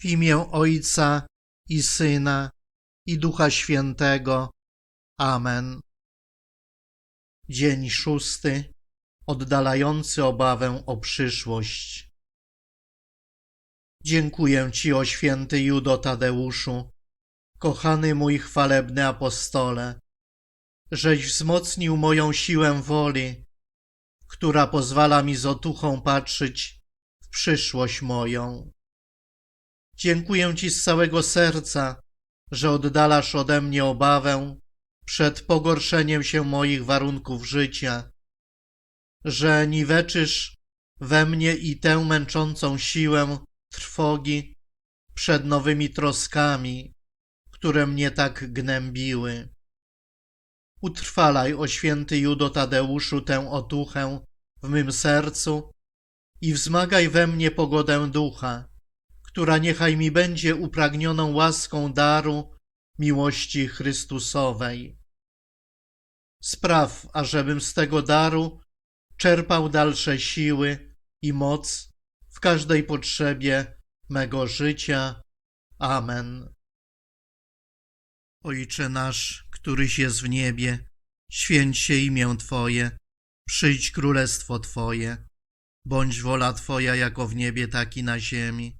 W imię Ojca i Syna i Ducha Świętego. Amen. Dzień szósty, oddalający obawę o przyszłość. Dziękuję Ci, o święty Judo Tadeuszu, kochany mój chwalebny apostole, żeś wzmocnił moją siłę woli, która pozwala mi z otuchą patrzeć w przyszłość moją. Dziękuję Ci z całego serca, że oddalasz ode mnie obawę przed pogorszeniem się moich warunków życia, że niweczysz we mnie i tę męczącą siłę trwogi przed nowymi troskami, które mnie tak gnębiły. Utrwalaj, o święty Judo Tadeuszu, tę otuchę w mym sercu i wzmagaj we mnie pogodę ducha, która niechaj mi będzie upragnioną łaską daru miłości Chrystusowej. Spraw, ażebym z tego daru czerpał dalsze siły i moc w każdej potrzebie mego życia. Amen. Ojcze nasz, któryś jest w niebie, święć się imię Twoje, przyjdź królestwo Twoje, bądź wola Twoja jako w niebie, tak i na ziemi.